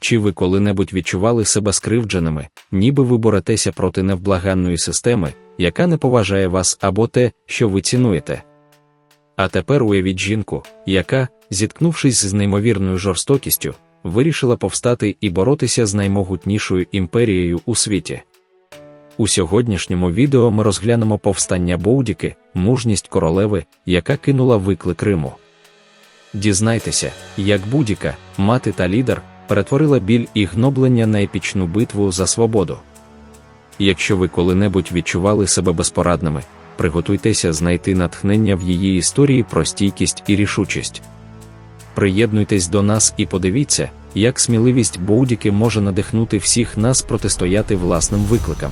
Чи ви коли-небудь відчували себе скривдженими, ніби ви боретеся проти невблаганної системи, яка не поважає вас або те, що ви цінуєте? А тепер уявіть жінку, яка, зіткнувшись з неймовірною жорстокістю, вирішила повстати і боротися з наймогутнішою імперією у світі. У сьогоднішньому відео ми розглянемо повстання Боудіки, мужність королеви, яка кинула виклик Риму. Дізнайтеся, як будь-яка мати та лідер перетворила біль і гноблення на епічну битву за свободу. Якщо ви коли-небудь відчували себе безпорадними, приготуйтеся знайти натхнення в її історії про стійкість і рішучість. Приєднуйтесь до нас і подивіться, як сміливість Боудіки може надихнути всіх нас протистояти власним викликам.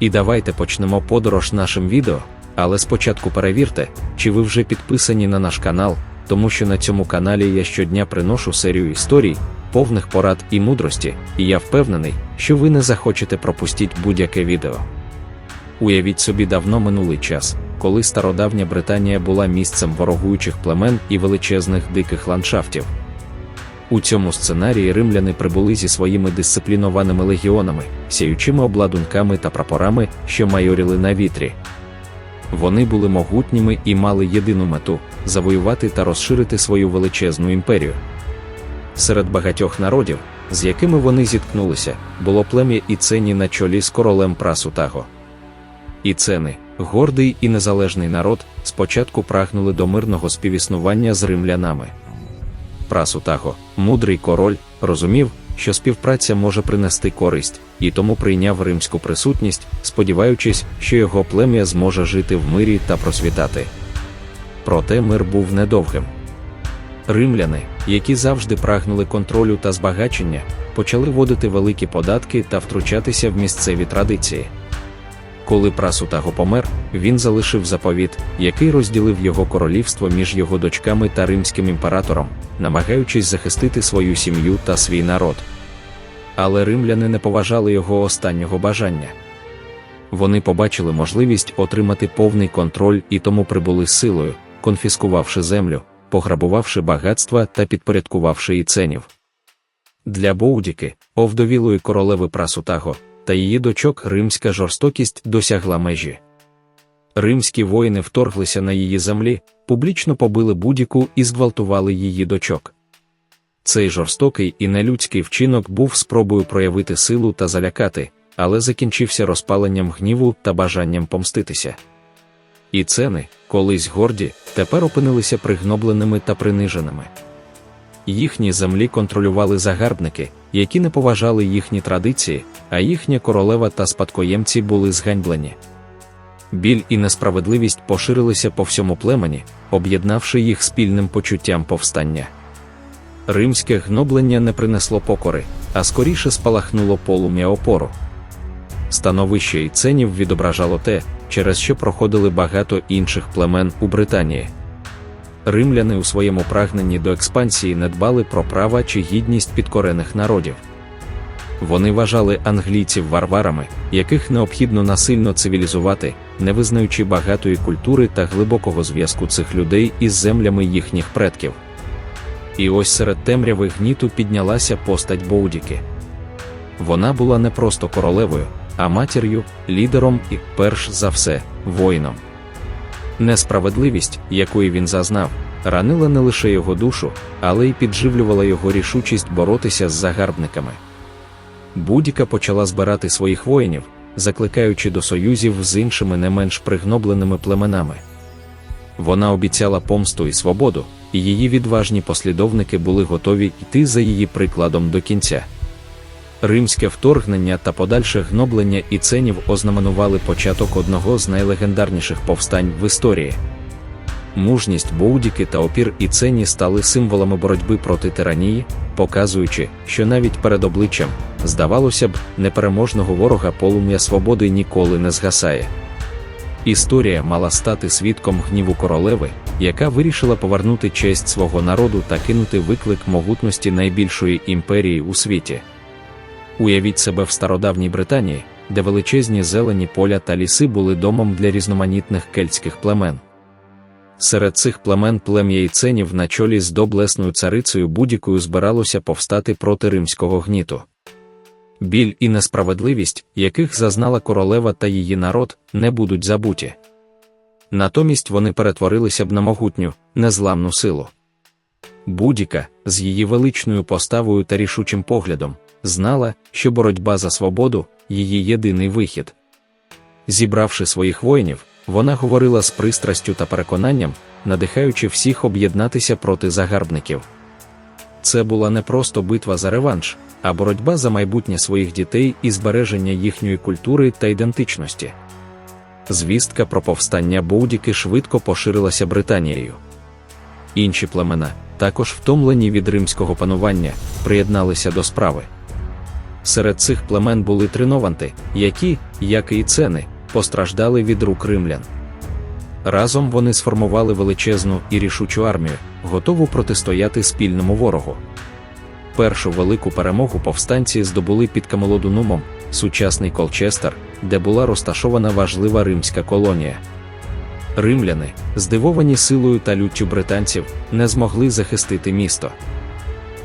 І давайте почнемо подорож нашим відео, але спочатку перевірте, чи ви вже підписані на наш канал, тому що на цьому каналі я щодня приношу серію історій, повних порад і мудрості, і я впевнений, що ви не захочете пропустити будь-яке відео. Уявіть собі давно минулий час, коли стародавня Британія була місцем ворогуючих племен і величезних диких ландшафтів. У цьому сценарії римляни прибули зі своїми дисциплінованими легіонами, сяючими обладунками та прапорами, що майоріли на вітрі. Вони були могутніми і мали єдину мету завоювати та розширити свою величезну імперію. Серед багатьох народів, з якими вони зіткнулися, було плем'я Іцені на чолі з королем Прасутаго. Іцени, гордий і незалежний народ, спочатку прагнули до мирного співіснування з римлянами. Прасутаго, мудрий король, розумів, що співпраця може принести користь, і тому прийняв римську присутність, сподіваючись, що його плем'я зможе жити в мирі та просвітати. Проте мир був недовгим. Римляни, які завжди прагнули контролю та збагачення, почали вводити великі податки та втручатися в місцеві традиції. Коли Прасутаго помер, він залишив заповіт, який розділив його королівство між його дочками та римським імператором, намагаючись захистити свою сім'ю та свій народ. Але римляни не поважали його останнього бажання. Вони побачили можливість отримати повний контроль і тому прибули силою, конфіскувавши землю, пограбувавши багатства та підпорядкувавши іценів. Для Боудіки, овдовілої королеви Прасутаго, та її дочок римська жорстокість досягла межі. Римські воїни вторглися на її землі, публічно побили будь-яку і зґвалтували її дочок. Цей жорстокий і нелюдський вчинок був спробою проявити силу та залякати, але закінчився розпаленням гніву та бажанням помститися. І цени, колись горді, тепер опинилися пригнобленими та приниженими. Їхні землі контролювали загарбники, які не поважали їхні традиції, а їхня королева та спадкоємці були зганьблені. Біль і несправедливість поширилися по всьому племені, об'єднавши їх спільним почуттям повстання. Римське гноблення не принесло покори, а скоріше спалахнуло полум'я опору. Становище іценів відображало те, через що проходили багато інших племен у Британії. Римляни у своєму прагненні до експансії не дбали про права чи гідність підкорених народів. Вони вважали англійців варварами, яких необхідно насильно цивілізувати, не визнаючи багатої культури та глибокого зв'язку цих людей із землями їхніх предків. І ось серед темряви гніту піднялася постать Боудіки. Вона була не просто королевою, а матір'ю, лідером і, перш за все, воїном. Несправедливість, якої він зазнав, ранила не лише його душу, але й підживлювала його рішучість боротися з загарбниками. Будіка почала збирати своїх воїнів, закликаючи до союзів з іншими не менш пригнобленими племенами. Вона обіцяла помсту і свободу, і її відважні послідовники були готові йти за її прикладом до кінця. Римське вторгнення та подальше гноблення іценів ознаменували початок одного з найлегендарніших повстань в історії. Мужність Боудіки та опір іцені стали символами боротьби проти тиранії, показуючи, що навіть перед обличчям, здавалося б, непереможного ворога полум'я свободи ніколи не згасає. Історія мала стати свідком гніву королеви, яка вирішила повернути честь свого народу та кинути виклик могутності найбільшої імперії у світі. Уявіть себе в стародавній Британії, де величезні зелені поля та ліси були домом для різноманітних кельтських племен. Серед цих племен плем'я Іценів на чолі з доблесною царицею будь-якою збиралося повстати проти римського гніту. Біль і несправедливість, яких зазнала королева та її народ, не будуть забуті. Натомість вони перетворилися б на могутню, незламну силу. Будь-яка, з її величною поставою та рішучим поглядом, знала, що боротьба за свободу її єдиний вихід. Зібравши своїх воїнів, вона говорила з пристрастю та переконанням, надихаючи всіх об'єднатися проти загарбників. Це була не просто битва за реванш, а боротьба за майбутнє своїх дітей і збереження їхньої культури та ідентичності. Звістка про повстання Боудіки швидко поширилася Британією. Інші племена, також втомлені від римського панування, приєдналися до справи. Серед цих племен були тринованти, які, як і цени, постраждали від рук римлян. Разом вони сформували величезну і рішучу армію, готову протистояти спільному ворогу. Першу велику перемогу повстанці здобули під Камолодунумом, сучасний Колчестер, де була розташована важлива римська колонія. Римляни, здивовані силою та люттю британців, не змогли захистити місто.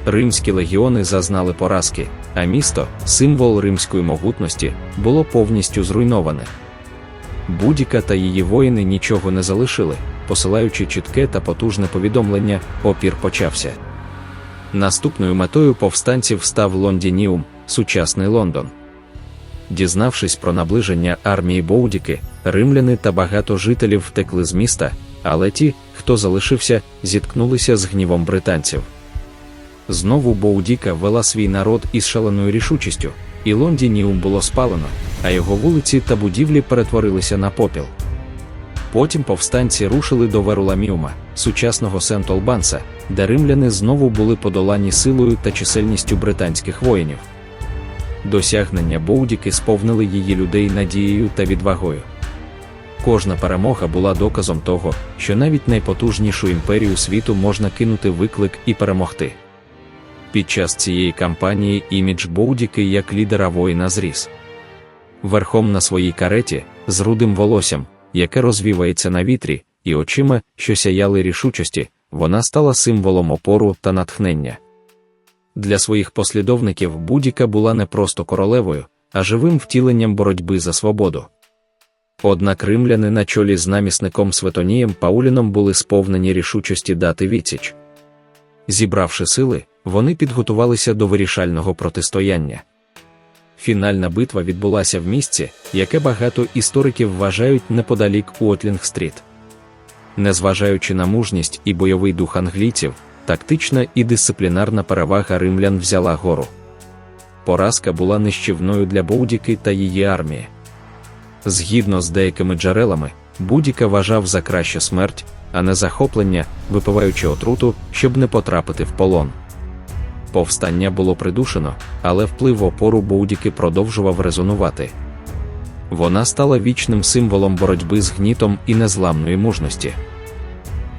Римські легіони зазнали поразки, а місто, символ римської могутності, було повністю зруйноване. Будіка та її воїни нічого не залишили, посилаючи чітке та потужне повідомлення, опір почався. Наступною метою повстанців став Лондініум, сучасний Лондон. Дізнавшись про наближення армії Боудіки, римляни та багато жителів втекли з міста, але ті, хто залишився, зіткнулися з гнівом британців. Знову Боудіка вела свій народ із шаленою рішучістю, і Лондініум було спалено, а його вулиці та будівлі перетворилися на попіл. Потім повстанці рушили до Веруламіума, сучасного Сент-Олбанса, де римляни знову були подолані силою та чисельністю британських воїнів. Досягнення Боудіки сповнили її людей надією та відвагою. Кожна перемога була доказом того, що навіть найпотужнішу імперію світу можна кинути виклик і перемогти. Під час цієї кампанії імідж Боудіки як лідера воїна зріс. Верхом на своїй кареті, з рудим волоссям, яке розвівається на вітрі, і очима, що сяяли рішучості, вона стала символом опору та натхнення. Для своїх послідовників Будіка була не просто королевою, а живим втіленням боротьби за свободу. Однак римляни на чолі з намісником Светонієм Пауліном були сповнені рішучості дати відсіч. Зібравши сили, вони підготувалися до вирішального протистояння. Фінальна битва відбулася в місці, яке багато істориків вважають неподалік Уотлінг-стріт. Незважаючи на мужність і бойовий дух англійців, тактична і дисциплінарна перевага римлян взяла гору. Поразка була нищівною для Боудіки та її армії. Згідно з деякими джерелами, Будіка вважав за краще смерть, а не захоплення, випиваючи отруту, щоб не потрапити в полон. Повстання було придушено, але вплив опору Боудіки продовжував резонувати. Вона стала вічним символом боротьби з гнітом і незламної мужності.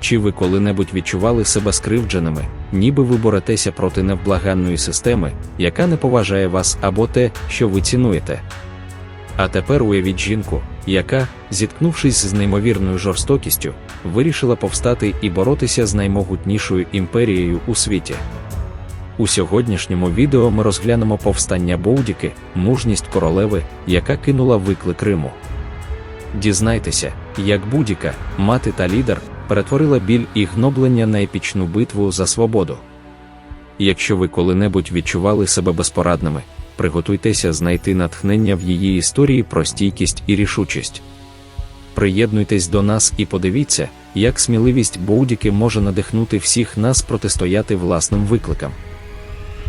Чи ви коли-небудь відчували себе скривдженими, ніби ви боретеся проти невблаганної системи, яка не поважає вас або те, що ви цінуєте? А тепер уявіть жінку, яка, зіткнувшись з неймовірною жорстокістю, вирішила повстати і боротися з наймогутнішою імперією у світі. У сьогоднішньому відео ми розглянемо повстання Боудіки, мужність королеви, яка кинула виклик Риму. Дізнайтеся, як будь-яка мати та лідер перетворила біль і гноблення на епічну битву за свободу. Якщо ви коли-небудь відчували себе безпорадними, приготуйтеся знайти натхнення в її історії про стійкість і рішучість. Приєднуйтесь до нас і подивіться, як сміливість Боудіки може надихнути всіх нас протистояти власним викликам.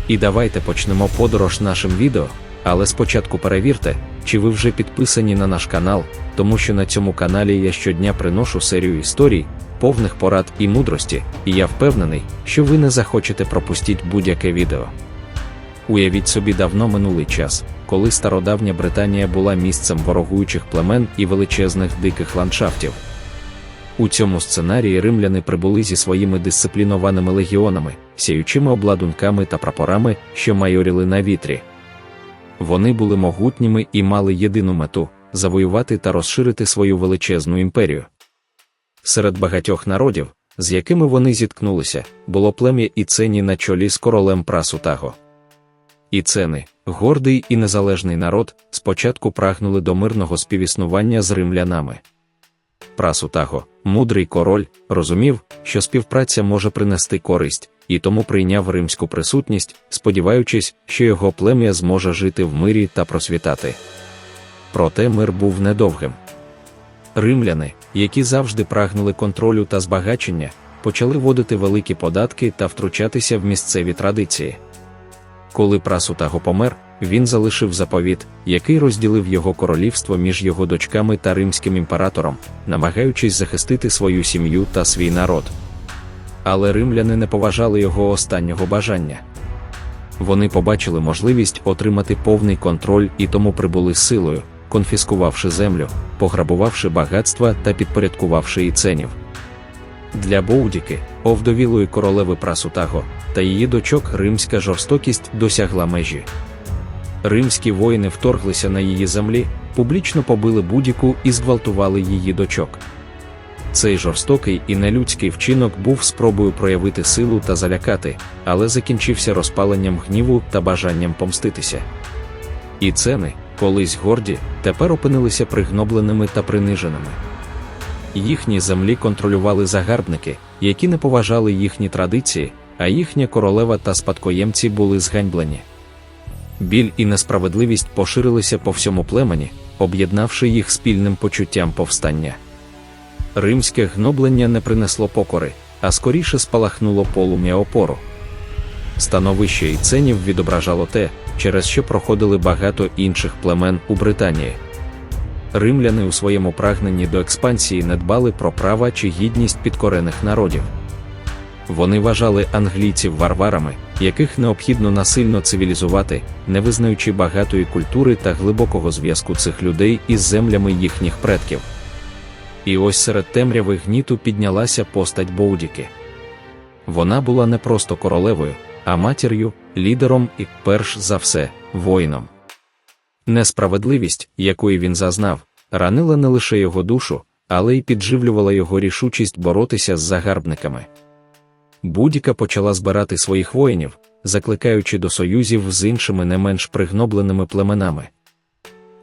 І давайте почнемо подорож нашим відео, але спочатку перевірте, чи ви вже підписані на наш канал, тому що на цьому каналі я щодня приношу серію історій, повних порад і мудрості, і я впевнений, що ви не захочете пропустити будь-яке відео. Уявіть собі давно минулий час, коли стародавня Британія була місцем ворогуючих племен і величезних диких ландшафтів. У цьому сценарії римляни прибули зі своїми дисциплінованими легіонами, сяючими обладунками та прапорами, що майоріли на вітрі. Вони були могутніми і мали єдину мету завоювати та розширити свою величезну імперію. серед багатьох народів, з якими вони зіткнулися, було плем'я Іцені на чолі з королем Прасутаго. Іцени, гордий і незалежний народ, спочатку прагнули до мирного співіснування з римлянами. Прасутаго, мудрий король, розумів, що співпраця може принести користь, і тому прийняв римську присутність, сподіваючись, що його плем'я зможе жити в мирі та просвітати. Проте мир був недовгим. Римляни, які завжди прагнули контролю та збагачення, почали вводити великі податки та втручатися в місцеві традиції. Коли Прасутаго помер, він залишив заповіт, який розділив його королівство між його дочками та римським імператором, намагаючись захистити свою сім'ю та свій народ. Але римляни не поважали його останнього бажання. Вони побачили можливість отримати повний контроль і тому прибули силою, конфіскувавши землю, пограбувавши багатства та підпорядкувавши іценів. Для Боудіки, овдовілої королеви Прасутаго, та її дочок римська жорстокість досягла межі. Римські воїни вторглися на її землі, публічно побили будь-яку і зґвалтували її дочок. Цей жорстокий і нелюдський вчинок був спробою проявити силу та залякати, але закінчився розпаленням гніву та бажанням помститися. І цени, колись горді, тепер опинилися пригнобленими та приниженими. Їхні землі контролювали загарбники, які не поважали їхні традиції, а їхня королева та спадкоємці були зганьблені. Біль і несправедливість поширилися по всьому племені, об'єднавши їх спільним почуттям повстання. Римське гноблення не принесло покори, а скоріше спалахнуло полум'я опору. Становище іценів відображало те, через що проходили багато інших племен у Британії. Римляни у своєму прагненні до експансії не дбали про права чи гідність підкорених народів. Вони вважали англійців варварами, яких необхідно насильно цивілізувати, не визнаючи багатої культури та глибокого зв'язку цих людей із землями їхніх предків. І ось серед темряви гніту піднялася постать Боудіки. Вона була не просто королевою, а матір'ю, лідером і, перш за все, воїном. Несправедливість, якої він зазнав, ранила не лише його душу, але й підживлювала його рішучість боротися з загарбниками. Будіка почала збирати своїх воїнів, закликаючи до союзів з іншими не менш пригнобленими племенами.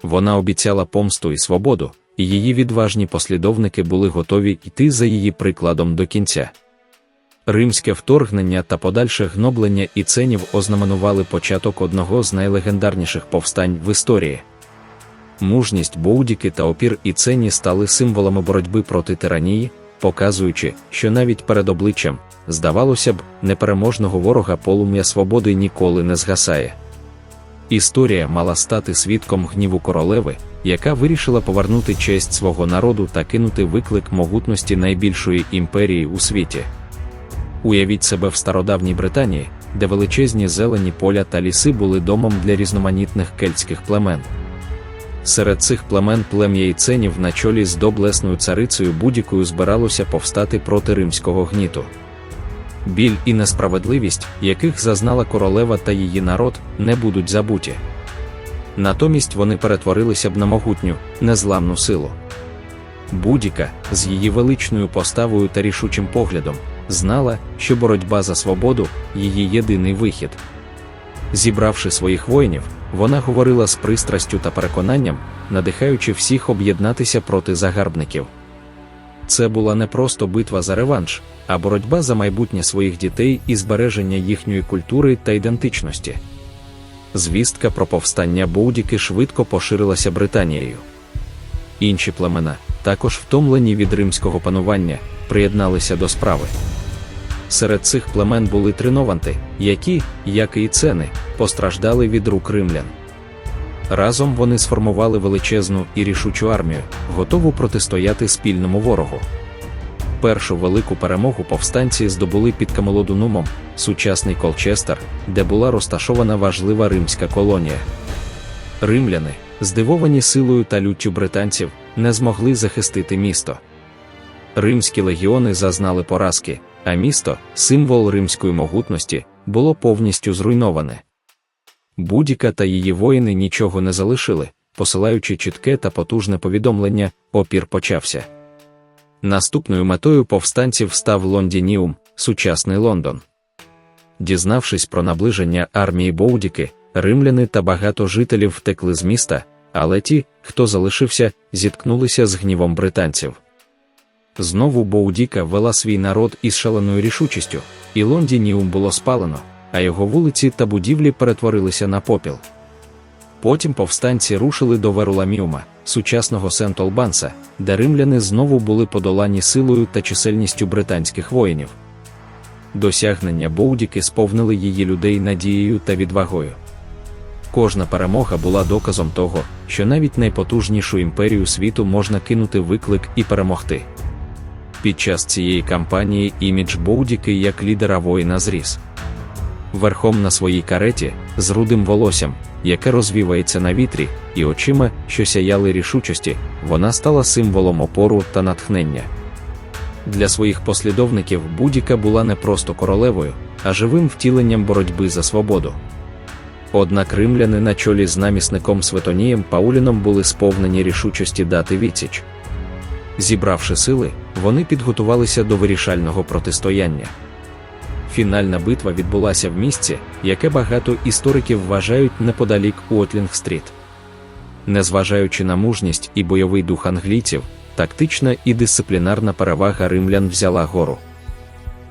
Вона обіцяла помсту і свободу, і її відважні послідовники були готові йти за її прикладом до кінця. Римське вторгнення та подальше гноблення іценів ознаменували початок одного з найлегендарніших повстань в історії. Мужність Боудіки та опір іцені стали символами боротьби проти тиранії, показуючи, що навіть перед обличчям, здавалося б, непереможного ворога полум'я свободи ніколи не згасає. Історія мала стати свідком гніву королеви, яка вирішила повернути честь свого народу та кинути виклик могутності найбільшої імперії у світі. Уявіть себе в стародавній Британії, де величезні зелені поля та ліси були домом для різноманітних кельтських племен. Серед цих племен плем'я іценів на чолі з доблесною царицею будь-якою збиралося повстати проти римського гніту. Біль і несправедливість, яких зазнала королева та її народ, не будуть забуті. Натомість вони перетворилися б на могутню, незламну силу. Будь-яка з її величною поставою та рішучим поглядом знала, що боротьба за свободу її єдиний вихід. Зібравши своїх воїнів, вона говорила з пристрастю та переконанням, надихаючи всіх об'єднатися проти загарбників. Це була не просто битва за реванш, а боротьба за майбутнє своїх дітей і збереження їхньої культури та ідентичності. Звістка про повстання Боудіки швидко поширилася Британією. Інші племена, також втомлені від римського панування, приєдналися до справи. Серед цих племен були тринованти, які, як і цени, постраждали від рук римлян. Разом вони сформували величезну і рішучу армію, готову протистояти спільному ворогу. Першу велику перемогу повстанці здобули під Камелодунумом, сучасний Колчестер, де була розташована важлива римська колонія. Римляни, здивовані силою та люттю британців, не змогли захистити місто. Римські легіони зазнали поразки, а місто, символ римської могутності, було повністю зруйноване. Будіка та її воїни нічого не залишили, посилаючи чітке та потужне повідомлення, опір почався. Наступною метою повстанців став Лондініум, сучасний Лондон. Дізнавшись про наближення армії Боудіки, римляни та багато жителів втекли з міста, але ті, хто залишився, зіткнулися з гнівом британців. Знову Боудіка вела свій народ із шаленою рішучістю, і Лондініум було спалено, а його вулиці та будівлі перетворилися на попіл. Потім повстанці рушили до Веруламіума, сучасного Сент-Олбанса, де римляни знову були подолані силою та чисельністю британських воїнів. Досягнення Боудіки сповнили її людей надією та відвагою. Кожна перемога була доказом того, що навіть найпотужнішу імперію світу можна кинути виклик і перемогти. Під час цієї кампанії імідж Боудіки як лідера воїна зріс. Верхом на своїй кареті, з рудим волоссям, яке розвівається на вітрі, і очима, що сяяли рішучості, вона стала символом опору та натхнення. Для своїх послідовників Будіка була не просто королевою, а живим втіленням боротьби за свободу. Однак римляни на чолі з намісником Светонієм Пауліном були сповнені рішучості дати відсіч. Зібравши сили, вони підготувалися до вирішального протистояння. Фінальна битва відбулася в місці, яке багато істориків вважають неподалік Уотлінг-стріт. Незважаючи на мужність і бойовий дух англійців, тактична і дисциплінарна перевага римлян взяла гору.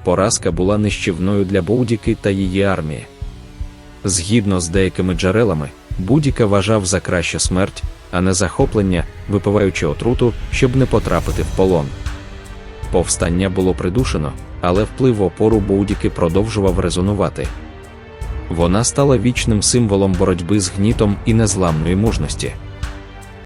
Поразка була нищівною для Боудіки та її армії. Згідно з деякими джерелами, Будіка вважав за краще смерть, а не захоплення, випиваючи отруту, щоб не потрапити в полон. Повстання було придушено, але вплив опору Боудіки продовжував резонувати. Вона стала вічним символом боротьби з гнітом і незламної мужності.